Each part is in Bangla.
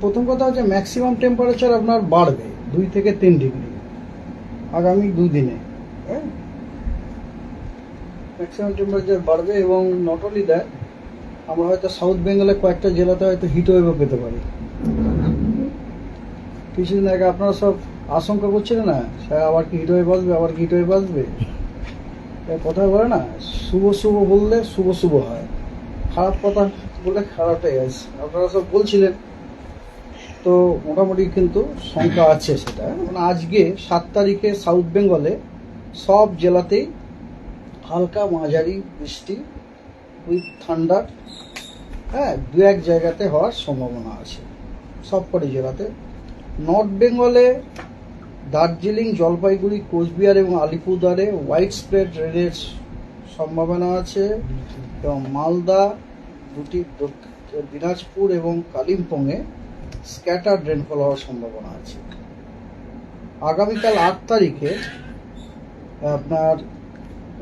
প্রথম কথা হচ্ছে ম্যাক্সিমাম টেম্পারেচার আপনার বাড়বে দুই থেকে তিন ডিগ্রি আগামী দুদিনে ম্যাক্সিমাম টেম্পারেচার বাড়বে এবং নট অনলি দ্যাট আমরা হয়তো সাউথ বেঙ্গলে কয়েকটা জেলাতে হয়তো হিট ওয়েভও পেতে পারি। কিছুদিন আগে আপনারা সব আশঙ্কা করছিলেন না? স্যার, আবার কি হিট ওয়েভ আসবে, আবার কি হিট ওয়েভ আসবে? কথা বলে না, শুভ শুভ বললে শুভ শুভ হয়। খারাপ কথা বলে খারাপটাই আছে। আপনারা সব বলছিলেন তো মোটামুটি কিন্তু সংখ্যা আছে সেটা। মানে আজকে সাত তারিখে সাউথ বেঙ্গলে সব জেলাতেই হালকা মাঝারি বৃষ্টি উইথ ঠান্ডার হ্যাঁ দু এক জায়গাতে হওয়ার সম্ভাবনা আছে। সবকটি জেলাতে। নর্থ বেঙ্গলে দার্জিলিং, জলপাইগুড়ি, কোচবিহার এবং আলিপুরদুয়ারে হোয়াইট স্প্রেড রেডের সম্ভাবনা আছে এবং মালদা, দুটি দিনাজপুর এবং কালিম্পংয়ে স্ক্যাটার রেনফল হওয়ার সম্ভাবনা আছে। আগামীকাল আট তারিখে, আপনার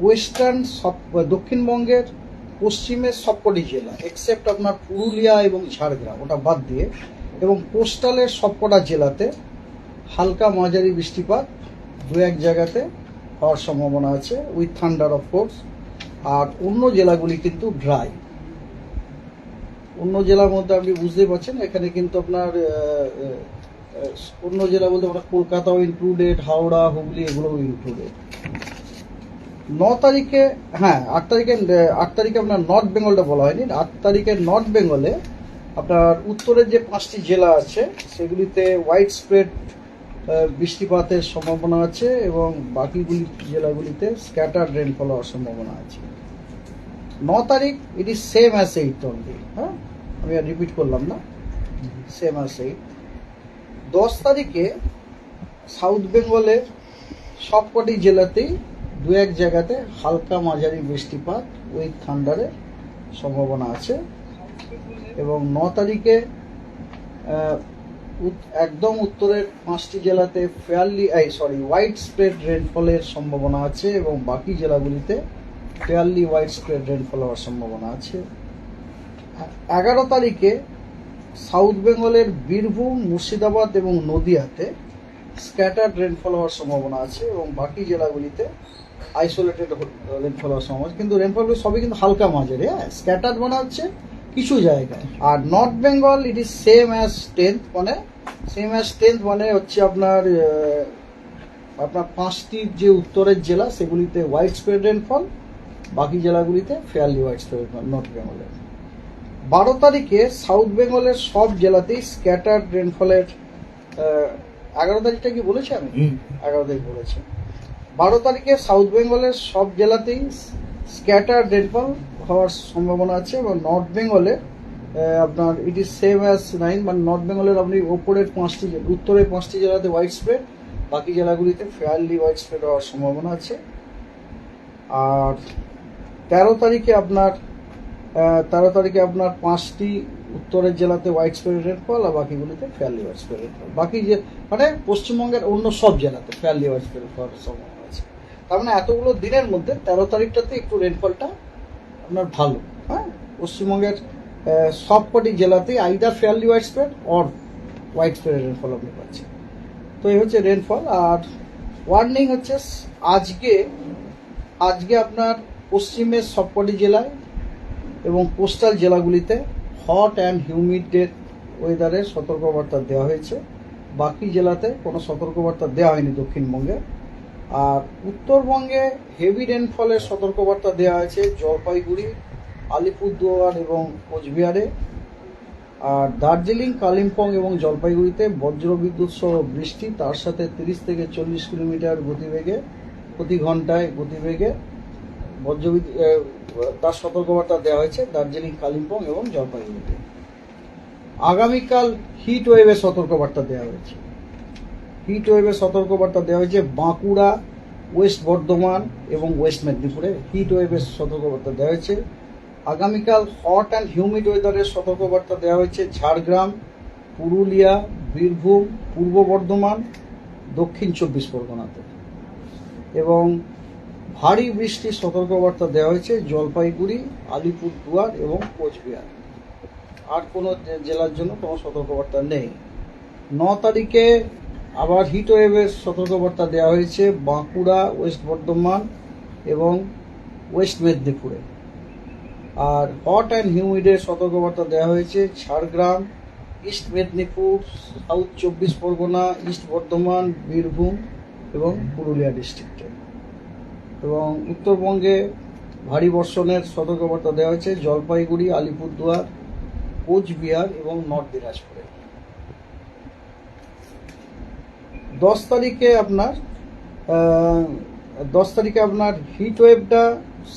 ওয়েস্টার্ন সব, দক্ষিণবঙ্গের পশ্চিমের সবকটি জেলা এক্সেপ্ট আপনার পুরুলিয়া এবং ঝাড়গ্রাম, ওটা বাদ দিয়ে, এবং কোস্টালের সবকটা জেলাতে হালকা মাঝারি বৃষ্টিপাত দু এক জায়গাতে হওয়ার সম্ভাবনা আছে উইথ থান্ডার অফ কোর্স আর অন্য জেলাগুলি কিন্তু ড্রাই অন্য জেলার মধ্যে আপনি বুঝতেই পারছেন, এখানে কিন্তু আপনার অন্য জেলা বলতে আমরা কলকাতাও ইনক্লুডেড হাওড়া, হুগলি, এগুলোও ইনক্লুডেড ন তারিখে হ্যাঁ আট তারিখে আট তারিখে আপনার নর্থ বেঙ্গলটা বলা হয়নি, আট তারিখে নর্থ বেঙ্গলে আপনার উত্তরের যে পাঁচটি জেলা আছে, সেগুলিতে হোয়াইট স্প্রেড বৃষ্টিপাতের সম্ভাবনা আছে এবং বাকিগুলি জেলাগুলিতে স্ক্যাটার রেনফল হওয়ার সম্ভাবনা আছে। ন তারিখ it is same as eight only হ্যাঁ? আমি আর রিপিট করলাম না। সেম অ্যাজ এইট দশ তারিখে সাউথ বেঙ্গলে সবকটি জেলাতেই দু এক জায়গাতে হালকা মাঝারি বৃষ্টিপাত উইথ থান্ডারের সম্ভাবনা আছে। এবং ন তারিখে একদম উত্তরের পাঁচটি জেলাতে ফেয়ারলি সরি হোয়াইট স্প্রেড রেনফলের সম্ভাবনা আছে এবং বাকি জেলাগুলিতে ফেয়ারলি হোয়াইট স্প্রেড রেনফল হওয়ার সম্ভাবনা আছে। এগারো তারিখে সাউথ বেঙ্গলের বীরভূম, মুর্শিদাবাদ এবং নদিয়াতে স্ক্যাটার রেনফল হওয়ার সম্ভাবনা আছে এবং বাকি জেলাগুলিতে আইসোলেটেড রেনফল হওয়ার সম্ভাবনা আছে। কিন্তু রেনফলগুলো সবই কিন্তু হালকা মাঝারি হ্যাঁ? স্ক্যাটার মানে হচ্ছে কিছু জায়গায়। আর north Bengal it is same as tenth মানে সেম অ্যাজ টেন্থ মানে হচ্ছে আপনার আপনার পাঁচটি যে উত্তরের জেলা, সেগুলিতে হোয়াইট স্প্রেড রেনফল বাকি জেলাগুলিতে ফেয়ারলি হোয়াইট স্প্রেড নর্থ বেঙ্গলের। বারো তারিখে সাউথ বেঙ্গলের সব জেলাতেই স্ক্যাটার রেনফলের এগারো তারিখটা কি বলেছি আমি? এগারো তারিখ বলেছি। বারো তারিখে সাউথ বেঙ্গলের সব জেলাতেই স্ক্যাটার রেনফল হওয়ার সম্ভাবনা আছে এবং নর্থ বেঙ্গলে আপনার it is same as nine মানে নর্থ বেঙ্গলের আপনি ওপরের পাঁচটি উত্তরের পাঁচটি জেলাতে হোয়াইট স্প্রেড বাকি জেলাগুলিতে ফেয়ারলি হোয়াইট স্প্রেড হওয়ার সম্ভাবনা আছে। আর তেরো তারিখে আপনার তেরো তারিখে আপনার পাঁচটি উত্তরের জেলাতে হোয়াইট স্প্রেড রেনফল আর বাকিগুলিতে ফেয়ারলি হোয়াইট স্প্রেড রেনফল বাকি যে মানে পশ্চিমবঙ্গের অন্য সব জেলাতে ফেয়ারলি হোয়াইট স্প্রেড হওয়ার সম্ভাবনা আছে। তার মানে এতগুলো দিনের মধ্যে তেরো তারিখটাতে একটু রেনফলটা আপনার ভালো হ্যাঁ? পশ্চিমবঙ্গের আহ, সবকটি জেলাতেই either fairly widespread or widespread rainfall আপনি পাচ্ছেন। তো এই হচ্ছে রেনফল আর ওয়ার্নিং হচ্ছে আজকে আজকে আপনার পশ্চিমের সবকটি জেলায় এবং কোস্টাল জেলাগুলিতে হট অ্যান্ড হিউমিডের ওয়েদারের সতর্কবার্তা দেওয়া হয়েছে। বাকি জেলাতে কোনো সতর্কবার্তা দেওয়া হয়নি দক্ষিণবঙ্গে। আর উত্তরবঙ্গে হেভি রেনফলের সতর্কবার্তা দেওয়া হয়েছে জলপাইগুড়ি, আলিপুরদুয়ার এবং কোচবিহারে। আর দার্জিলিং, কালিম্পং এবং জলপাইগুড়িতে বজ্রবিদ্যুৎ সহ বৃষ্টি, তার সাথে তিরিশ থেকে চল্লিশ কিলোমিটার গতিবেগে, প্রতি ঘন্টায় গতিবেগে বজ্রবিদ্যুৎ তার সতর্কবার্তা দেওয়া হয়েছে দার্জিলিং, কালিম্পং এবং জলপাইগুড়িতে। আগামীকাল হিট ওয়েভের সতর্কবার্তা দেওয়া হয়েছে। হিট ওয়েভের সতর্কবার্তা দেওয়া হয়েছে বাঁকুড়া, ওয়েস্ট বর্ধমান এবং ওয়েস্ট মেদিনীপুরে। হিট ওয়েভের সতর্কবার্তা দেওয়া হয়েছে। আগামীকাল হট অ্যান্ড হিউমিড ওয়েদারের সতর্কবার্তা দেওয়া হয়েছে ঝাড়গ্রাম, পুরুলিয়া, বীরভূম, পূর্ব বর্ধমান, দক্ষিণ চব্বিশ পরগনাতে। এবং ভারী বৃষ্টির সতর্কবার্তা দেওয়া হয়েছে জলপাইগুড়ি, আলিপুরদুয়ার এবং কোচবিহার। আর কোনো জেলার জন্য কোনো সতর্কবার্তা নেই। ন তারিখে আবার হিট ওয়েভের সতর্কবার্তা দেওয়া হয়েছে বাঁকুড়া, ওয়েস্ট বর্ধমান এবং ওয়েস্ট মেদিনীপুরে। আর হট অ্যান্ড হিউমিডের সতর্কবার্তা দেওয়া হয়েছে ঝাড়গ্রাম, ইস্ট মেদিনীপুর সাউথ চব্বিশ পরগনা, ইস্ট বর্ধমান, বীরভূম এবং পুরুলিয়া ডিস্ট্রিক্টে এবং উত্তরবঙ্গে ভারী বর্ষণের সতর্কবার্তা দেওয়া হয়েছে জলপাইগুড়ি, আলিপুরদুয়ার, কোচবিহার এবং নর্থ দিনাজপুরে। দশ তারিখে আপনার দশ তারিখে আপনার হিট ওয়েভটা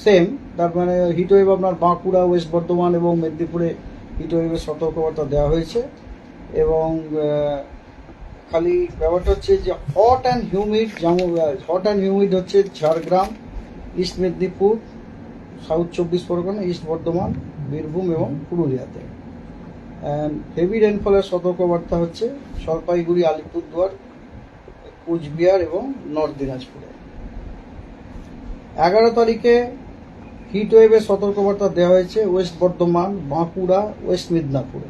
সেম তার মানে হিট ওয়েভ আপনার বাঁকুড়া, ওয়েস্ট বর্ধমান এবং মেদিনীপুরে হিট ওয়েভের সতর্কবার্তা দেওয়া হয়েছে এবং খালি ব্যাপারটা হচ্ছে যে হট অ্যান্ড হিউমিড যেমন হট অ্যান্ড হিউমিড হচ্ছে ঝাড়গ্রাম ইস্ট মেদিনীপুর সাউথ চব্বিশ পরগনা ইস্ট বর্ধমান, বীরভূম এবং পুরুলিয়াতে। অ্যান্ড হেভি রেনফলের সতর্কবার্তা হচ্ছে জলপাইগুড়ি, আলিপুরদুয়ার, কুচবিহার এবং নর্থ দিনাজপুরে। এগারো তারিখে হিট ওয়েভের সতর্কবার্তা দেওয়া হয়েছে ওয়েস্ট বর্ধমান, বাঁকুড়া ওয়েস্ট মিদনাপুরে।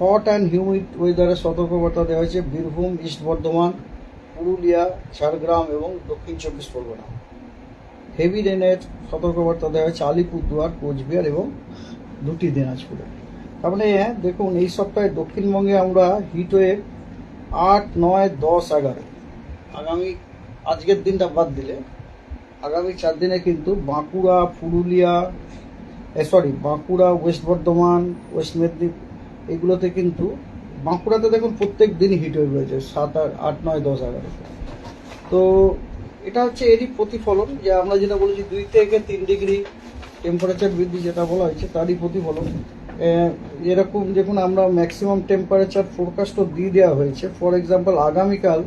হট অ্যান্ড হিউমিড ওয়েদারের সতর্কবার্তা দেওয়া হয়েছে বীরভূম, ইস্ট বর্ধমান, পুরুলিয়া, ঝাড়গ্রাম এবং দক্ষিণ চব্বিশ পরগনা। হেভি রেনের সতর্কবার্তা দেওয়া হয়েছে আলিপুরদুয়ার, কোচবিহার এবং দুটি দিনাজপুরে। তার মানে দেখুন, এই সপ্তাহে দক্ষিণবঙ্গে আমরা হিট ওয়েভ আট, নয়, দশ, এগারো। আগামী, আজকের দিনটা বাদ দিলে, আগামী চার দিনে কিন্তু Bankura, Purulia sorry Bankura, west Bardhaman, west Medinipur এগুলোতে কিন্তু বাঁকুড়াতে দেখুন প্রত্যেক দিন হিট ওয়েভ রয়েছে, সাত আট আট, নয়, দশ এগারো তো এটা হচ্ছে এরই প্রতিফলন, যে আমরা যেটা বলেছি দুই থেকে তিন ডিগ্রি টেম্পারেচার বৃদ্ধি যেটা বলা হয়েছে, তারই প্রতিফলন। এরকম দেখুন আমরা ম্যাক্সিমাম টেম্পারেচার ফোরকাস্টও দিয়ে দেওয়া হয়েছে। ফর এক্সাম্পল আগামীকাল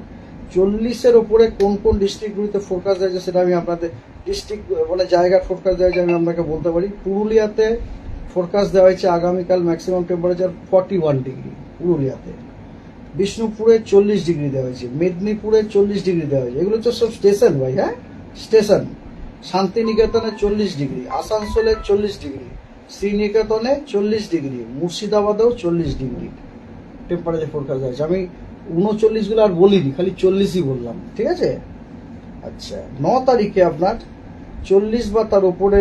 চল্লিশের ওপরে কোন কোন ডিস্ট্রিক্টগুলিতে ফোরকাস্ট দেওয়া সেটা আমি আপনাদের ডিস্ট্রিক্ট মানে জায়গার ফোরকাস্ট দেওয়া আমি আপনাকে বলতে পারি। পুরুলিয়াতে ফোরকাস্ট দেওয়া হয়েছে আগামীকাল maximum temperature forty one degree পুরুলিয়াতে। বিষ্ণুপুরে চল্লিশ ডিগ্রি দেওয়া হয়েছে, মেদিনীপুরে চল্লিশ ডিগ্রি দেওয়া হয়েছে। এগুলো তো সব স্টেশন ভাই হ্যাঁ? স্টেশন শান্তিনিকেতনে চল্লিশ ডিগ্রি আসানসোলে চল্লিশ ডিগ্রি শ্রীনিকেতনে চল্লিশ ডিগ্রি মুর্শিদাবাদেও চল্লিশ ডিগ্রি টেম্পারেচার ফোরকাস্ট আছে আমি উনচল্লিশগুলো আর বলিনি, খালি চল্লিশই বললাম, ঠিক আছে? আচ্ছা ন তারিখে আপনার চল্লিশ বা তার উপরে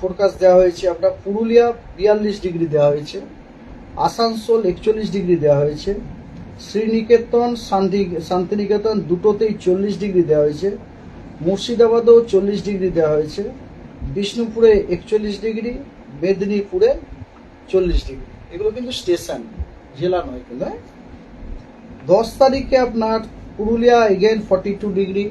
ফোরকাস্ট দেওয়া হয়েছে আপনার পুরুলিয়া বিয়াল্লিশ ডিগ্রি দেওয়া হয়েছে, আসানসোল একচল্লিশ ডিগ্রি দেওয়া হয়েছে, শ্রীনিকেতন, শান্তি, শান্তিনিকেতন দুটোতেই চল্লিশ ডিগ্রি দেওয়া হয়েছে, মুর্শিদাবাদেও চল্লিশ ডিগ্রি দেওয়া হয়েছে, বিষ্ণুপুরে একচল্লিশ ডিগ্রি, মেদিনীপুরে চল্লিশ ডিগ্রি এগুলো কিন্তু স্টেশন, জেলা নয় কিন্তু হ্যাঁ? দশ তারিখে আপনার Purulia again forty two degree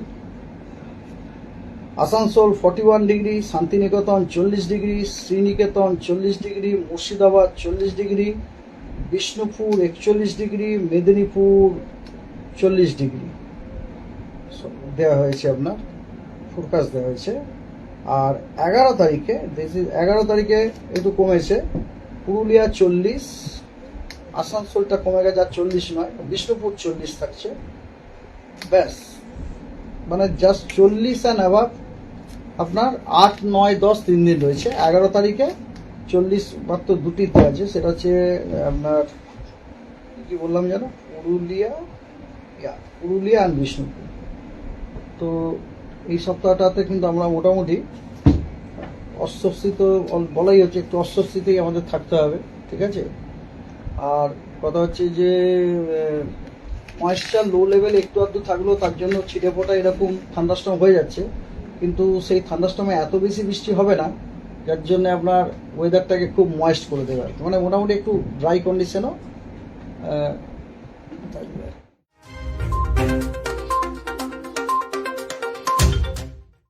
Asansol forty one degree, Shantiniketan চল্লিশ ডিগ্রি, শ্রীনিকেতন চল্লিশ ডিগ্রি, মুর্শিদাবাদ চল্লিশ ডিগ্রি, বিষ্ণুপুর একচল্লিশ ডিগ্রি, মেদিনীপুর চল্লিশ ডিগ্রি। দেওয়া হয়েছে আপনার ফোরকাস্ট দেওয়া হয়েছে। আর এগারো তারিখে এগারো তারিখে একটু কমেছে। পুরুলিয়া চল্লিশ, আসানসোলটা কমে গেছে, আর চল্লিশ নয়, বিষ্ণুপুর চল্লিশ থাকছে। ব্যাস মানে জাস্ট চল্লিশ অ্যান্ড অ্যাভাব আপনার আট, নয়, দশ, তিন দিন রয়েছে। এগারো তারিখে চল্লিশ মাত্র দুটিতে আছে। সেটা হচ্ছে আপনার, কি বললাম যেন? পুরুলিয়া পুরুলিয়া অ্যান্ড বিষ্ণুপুর। তো এই সপ্তাহটাতে কিন্তু আমরা মোটামুটি অস্বস্তিত বলাই হচ্ছে একটু অস্বস্তিতেই আমাদের থাকতে হবে, ঠিক আছে? আর কথা হচ্ছে যে ময়েশ্চার লো লেভেল একটু আধটু থাকলেও তার জন্য ছিটে ফোটা এরকম ঠান্ডাস্টম হয়ে যাচ্ছে। কিন্তু সেই ঠান্ডাস্টমে এত বেশি বৃষ্টি হবে না, যার জন্য আপনার ওয়েদারটাকে খুব ময়েস্ট করে দেবে আর। মানে মোটামুটি একটু ড্রাই কন্ডিশনও।